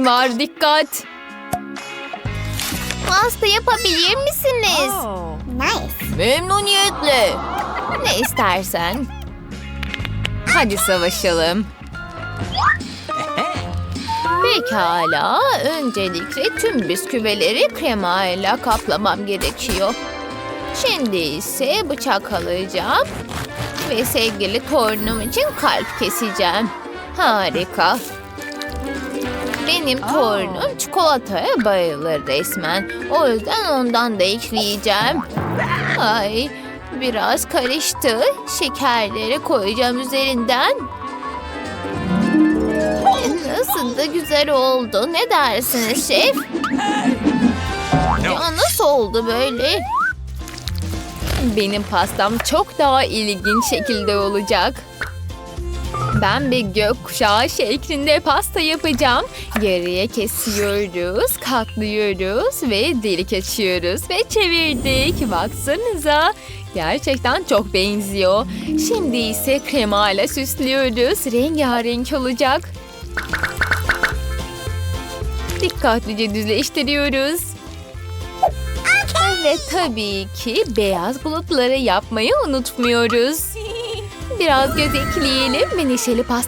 Var dikkat. Pasta yapabilir misiniz? Nice. Memnuniyetle. Ne istersen. Hadi savaşalım. Pekala. Öncelikle tüm bisküvileri kremayla kaplamam gerekiyor. Şimdi ise bıçak alacağım. Ve sevgili torunum için kalp keseceğim. Harika. Benim torunum çikolataya bayılır resmen. O yüzden ondan da ekleyeceğim. Ay biraz karıştı. Şekerleri koyacağım üzerinden. Nasıl da güzel oldu. Ne dersiniz şef? Ya nasıl oldu böyle? Benim pastam çok daha ilginç şekilde olacak. Ben bir gökkuşağı şeklinde pasta yapacağım. Yarıya kesiyoruz, katlıyoruz ve delik açıyoruz ve çevirdik. Baksanıza. Gerçekten çok benziyor. Şimdi ise kremayla süslüyoruz. Rengarenk olacak. Dikkatlice düzleştiriyoruz. Ve tabii ki beyaz bulutları yapmayı unutmuyoruz. Biraz göz ekleyelim ve neşeli pasta